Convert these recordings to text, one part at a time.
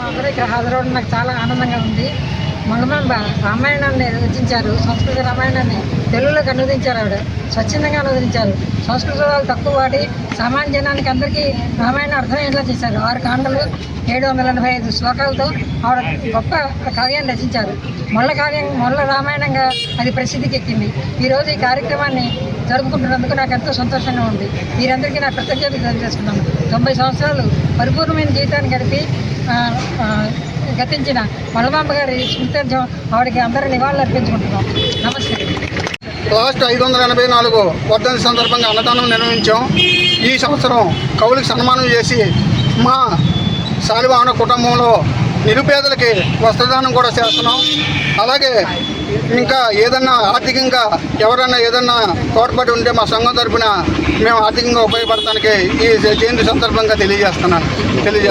అందరూ ఇక్కడ హాజరవడం నాకు చాలా ఆనందంగా ఉంది. మంగమాంబ రామాయణాన్ని రచించారు. సంస్కృత రామాయణాన్ని. తెలుగులోకి అనువదించారు ఆవిడ. స్వచ్ఛందంగా అనువదించారు. సంస్కృత పదాలు తక్కువ వాటి సామాన్య జనానికి అందరికీ రామాయణ అర్థమయ్యేలా చేశారు. ఆరు కాండలు ఏడు వందల ఎనభై ఐదు శ్లోకాలతో ఆవిడ గొప్ప కావ్యాన్ని రచించారు. మొల్ల కావ్యం మొల్ల రామాయణంగా అది ప్రసిద్ధికి ఎక్కింది. ఈరోజు ఈ కార్యక్రమాన్ని జరుపుకుంటున్నందుకు నాకు ఎంతో సంతోషంగా ఉంది. మీరందరికీ నా కృతజ్ఞతలు తెలియజేసుకున్నాను తొంభై సంవత్సరాలు పరిపూర్ణమైన జీవితాన్ని గడిపి గతించిన మలమాంబ గారి స్మృత్యర్థం ఆవిడకి అందరూ నివాళులు అర్పించుకుంటున్నాం నమస్తే. లాస్ట్ ఐదు వందల ఎనభై నాలుగు వర్ధంతి సందర్భంగా అన్నదానం నిర్వహించాం. ఈ సంవత్సరం కవులకు సన్మానం చేసి మా శాలివాహన కుటుంబంలో నిరుపేదలకి వస్త్రదానం కూడా చేస్తున్నాం. అలాగే ఇంకా ఏదన్నా ఆర్థికంగా ఎవరన్నా ఏదన్నా తోడ్పడి ఉంటే మా సంఘం తరఫున మేము ఆర్థికంగా ఉపయోగపడటానికి ఈ జయంతి సందర్భంగా తెలియజేస్తున్నాను. తెలియజే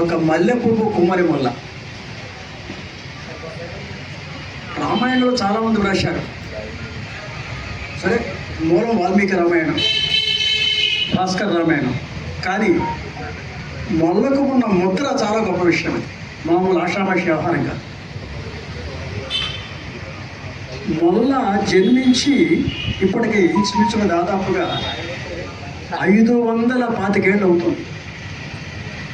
ఒక మల్లె పువ్వు కుమ్మరి మొల్ల. రామాయణంలో చాలామంది రాశారు సరే మూలం వాల్మీకి రామాయణం భాస్కర్ రామాయణం. కానీ మొల్లకు ఉన్న ముద్ర చాలా గొప్ప విషయం అది. మామూలు ఆషామాషి వ్యవహారం కాదు. మొదల జన్మించి ఇప్పటికి ఇంచుమించుగా దాదాపుగా ఐదు వందల పాతికేళ్ళు అవుతుంది.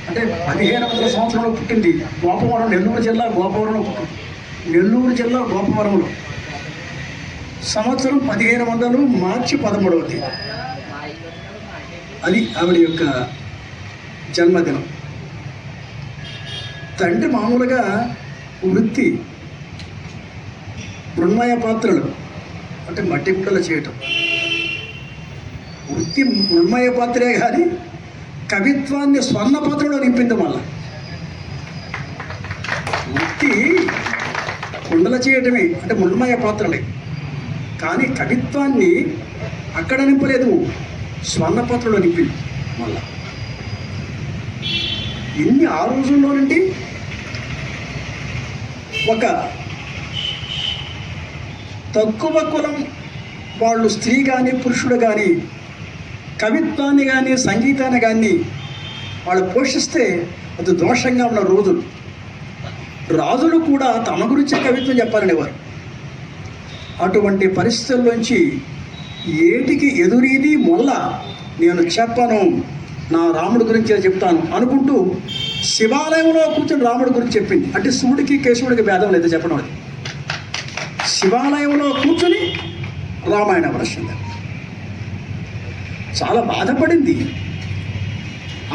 అంటే పదిహేను వందల సంవత్సరంలో పుట్టింది గోపవరం నెల్లూరు జిల్లా గోపవరంలో పుట్టింది. నెల్లూరు జిల్లా గోపవరంలో. సంవత్సరం పదిహేను వందలు మార్చి పదమూడవ తేదీ. అది ఆవిడ యొక్క జన్మదినం. తండ్రి మామూలుగా వృత్తి మృణ్మయ పాత్రలు. అంటే మట్టి గుడ్డలు చేయటం. వృత్తి మృణ్మయ పాత్రే కానీ కవిత్వాన్ని స్వర్ణ పాత్రలో నింపింది మళ్ళా. వృత్తి కుండల చేయటమే అంటే మృణ్మయ పాత్రలే. కానీ కవిత్వాన్ని అక్కడ నింపలేదు స్వర్ణ పాత్రలో నింపింది మళ్ళా. ఇన్ని ఆ రోజుల్లో ఒక తక్కువ కులం వాళ్ళు స్త్రీ కానీ పురుషుడు కానీ కవిత్వాన్ని కానీ సంగీతాన్ని కానీ వాళ్ళు పోషిస్తే అది దోషంగా ఉన్న రోజులు. రాజులు కూడా తమ గురించే కవిత్వం చెప్పాలనేవారు. అటువంటి పరిస్థితుల్లోంచి ఏటికి ఎదురీది మొల్ల నేను చెప్పను నా రాముడి గురించే చెప్తాను అనుకుంటూ శివాలయంలో కూర్చొని రాముడి గురించి చెప్పింది. అంటే శివుడికి కేశవుడికి భేదం లేదు చెప్పడం అది. శివాలయంలో కూర్చొని రామాయణం రాసింది చాలా బాధపడింది.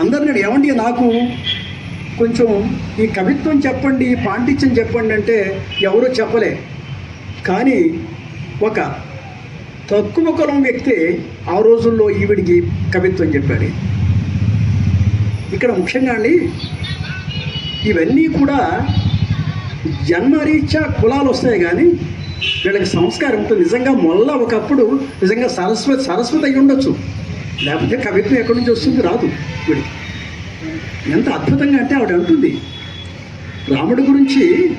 అందరు ఏమండి నాకు కొంచెం ఈ కవిత్వం చెప్పండి పాండిత్యం చెప్పండి అంటే ఎవరూ చెప్పలే. కానీ ఒక తక్కువ కులం వ్యక్తి ఆ రోజుల్లో ఈవిడికి కవిత్వం చెప్పాడు. ఇక్కడ ముఖ్యంగా అండి ఇవన్నీ కూడా జన్మరీత్యా కులాలు వస్తాయి కానీ వీళ్ళకి సంస్కారం ఉంటుంది నిజంగా మొల్ల ఒకప్పుడు నిజంగా సరస్వతి సరస్వతి అయి ఉండొచ్చు. లేకపోతే కవిత్వం ఎక్కడి నుంచి వస్తుంది? రాదు వీడికి. ఎంత అద్భుతంగా అంటే ఆవిడ అంటుంది రాముడి గురించి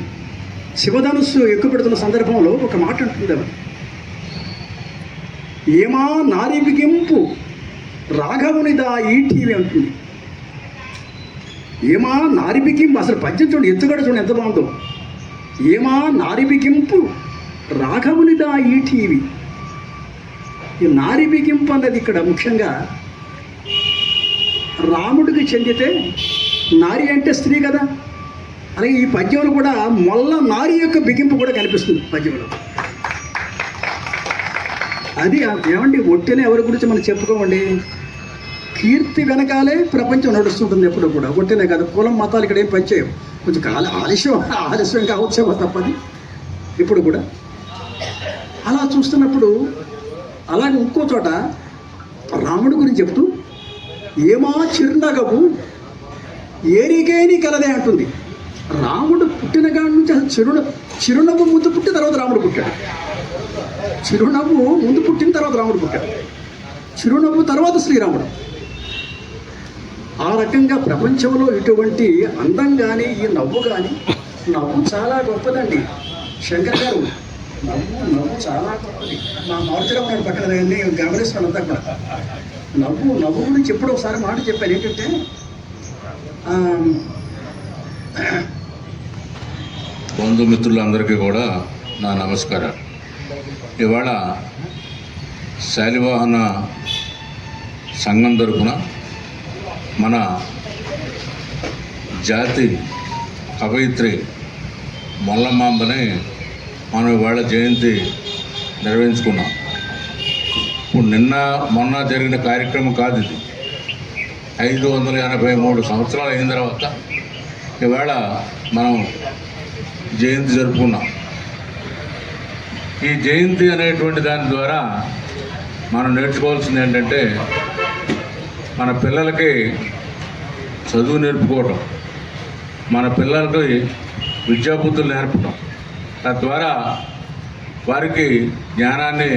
శివధనుస్సు ఎక్కుపెడుతున్న సందర్భంలో ఒక మాట అంటుంది ఆవిడ. ఏమా నారి బిగింపు రాఘవునిదా ఈటీవి అంటుంది. ఏమా నారి బిగింపు? అసలు పద్యం చూడండి ఎత్తుగడ చూడండి ఎంత బాగుందో. ఏమా నారి బిగింపు రాఘవునిదా ఈటీవీ ఈ నారి బిగింపు అన్నది ఇక్కడ ముఖ్యంగా రాముడికి చెందితే నారి అంటే స్త్రీ కదా. అలాగే ఈ పద్యంలో కూడా మొల్ల నారి యొక్క బిగింపు కూడా కనిపిస్తుంది పద్యంలో. అది ఏమండి ఒట్టిన ఎవరి గురించి మనం చెప్పుకోమండి? కీర్తి వెనకాలే ప్రపంచం నడుస్తుంటుంది ఎప్పుడు కూడా. ఒట్టినే కాదు కులం మతాలు ఇక్కడ ఏం పనిచేయవు. కొంచెం కాల ఆలస్యం ఆలస్యం కావచ్చేమో తప్పది. ఇప్పుడు కూడా అలా చూస్తున్నప్పుడు అలాగే ఇంకో చోట రాముడి గురించి చెప్తూ ఏమా చిరునగవు ఏరికేని కలదే అంటుంది. రాముడు పుట్టిన కాడి నుంచి అసలు చిరున చిరునవ్వు ముందు పుట్టిన తర్వాత రాముడు పుట్టాడు. చిరునవ్వు ముందు పుట్టిన తర్వాత రాముడు పుట్టాడు. చిరునవ్వు తర్వాత శ్రీరాముడు. ఆ రకంగా ప్రపంచంలో ఇటువంటి అందం కానీ ఈ నవ్వు కానీ నవ్వు చాలా గొప్పదండి. శంకర్ గారు నవ్వు నవ్వు చాలా గొప్పది మా మారుతిలో ఉన్నాడు పక్కన దగ్గర గమనిస్తాను అంతా కూడా నవ్వు నవ్వు గురించి ఎప్పుడు ఒకసారి మాట చెప్పాను ఏంటంటే బంధుమిత్రులందరికీ కూడా నా నమస్కారం ఇవాళ శాలివాహన సంఘం తరఫున మన జాతి కవయిత్రి మొల్లమాంబని మనం ఇవాళ జయంతి నిర్వహించుకున్నాం. ఇప్పుడు నిన్న మొన్న జరిగిన కార్యక్రమం కాదు ఇది. ఐదు వందల ఎనభై మూడు సంవత్సరాలు అయిన తర్వాత ఈవేళ మనం జయంతి జరుపుకున్నాం. ఈ జయంతి అనేటువంటి దాని ద్వారా మనం నేర్చుకోవాల్సింది ఏంటంటే మన పిల్లలకి చదువు నేర్పుకోవటం మన పిల్లలకి విద్యాబుద్ధులు నేర్పడం తద్వారా వారికి జ్ఞానాన్ని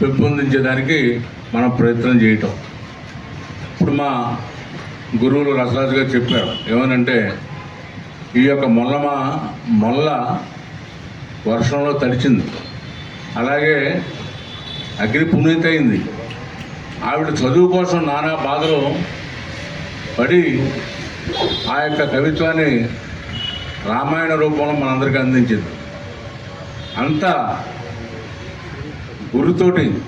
పెంపొందించడానికి మనం ప్రయత్నం చేయటం. ఇప్పుడు మా గురువులు రసరాజు గారు చెప్పారు ఏమనంటే ఈ యొక్క మొల్లమ మొల్ల వర్షంలో తడిచింది. అలాగే అగ్ని పునీతయింది ఆవిడ చదువు కోసం నానా బాధలు పడి ఆ యొక్క కవిత్వాన్ని రామాయణ రూపంలో మనందరికీ అందించింది. అంతా గురుతోటి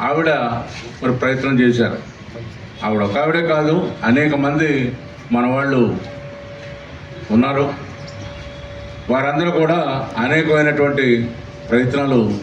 ఆవిడ మరి ప్రయత్నం చేశారు. ఆవిడ ఒక ఆవిడే కాదు అనేక మంది మన వాళ్ళు ఉన్నారు. వారందరూ కూడా అనేకమైనటువంటి ప్రయత్నాలు